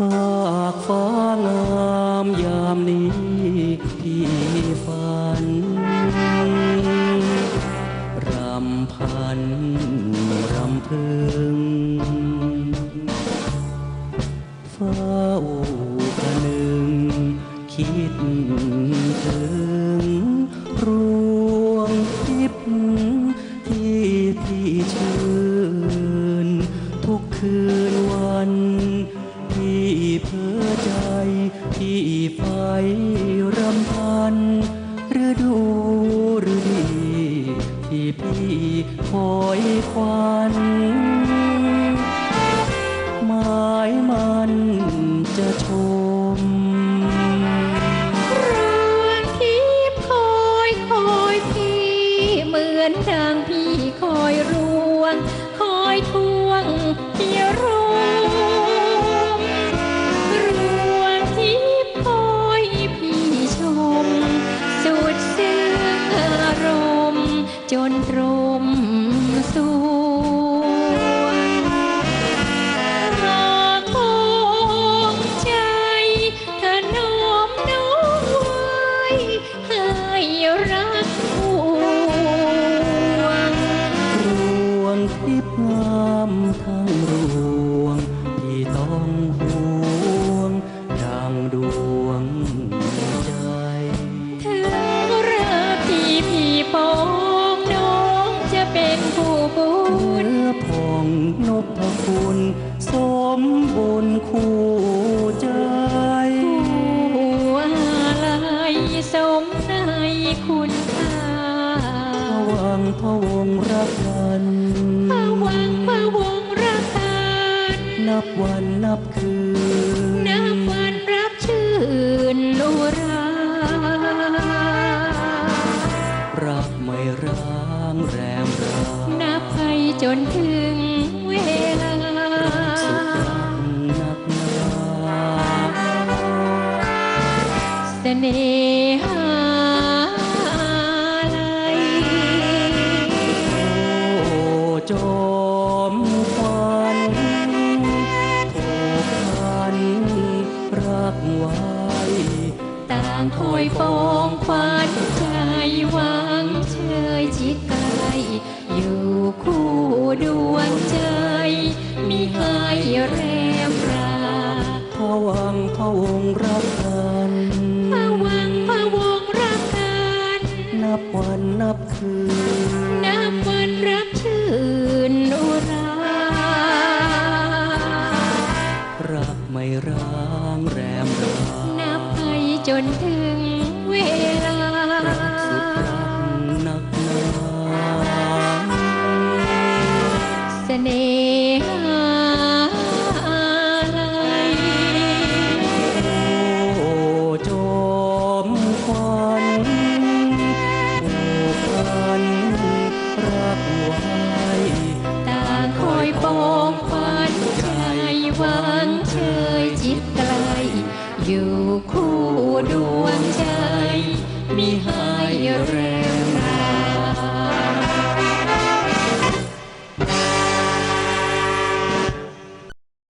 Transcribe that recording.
ฝากฟ้างามยามนี้ที่ฝัน รำพัน รำพึงเฝ้าประนึง คิดถึงรวงทิพย์ เพ้อใจ ที่ไฟรำพันหรือดูหรือดี ที่พี่คอยควันหมายมันจะชมรือนที่คอยคอยพี่เหมือนดังพี่คอยรวง คอยทวงพี่ร ทิพย์งามทั้งรู นับวันนับคืน นับวันรับชื่นอุรา รักไม่ร้างแรมรานับไปจนถึงเวลา สุดรักนักหนาเสน่หา อยปองควันใจหวังเชยชิดไกลอยู่คู่ดวงใจ มีให้แรมราพวังพวงรักกันพะวังพระวงรักกันนับวันนับคืน นับวันรับชื่นอุรารักไม่ร้างแรมรานับไปจนถึง หวานเชยจิตไกล อยู่คู่ดวงใจ มีหายเร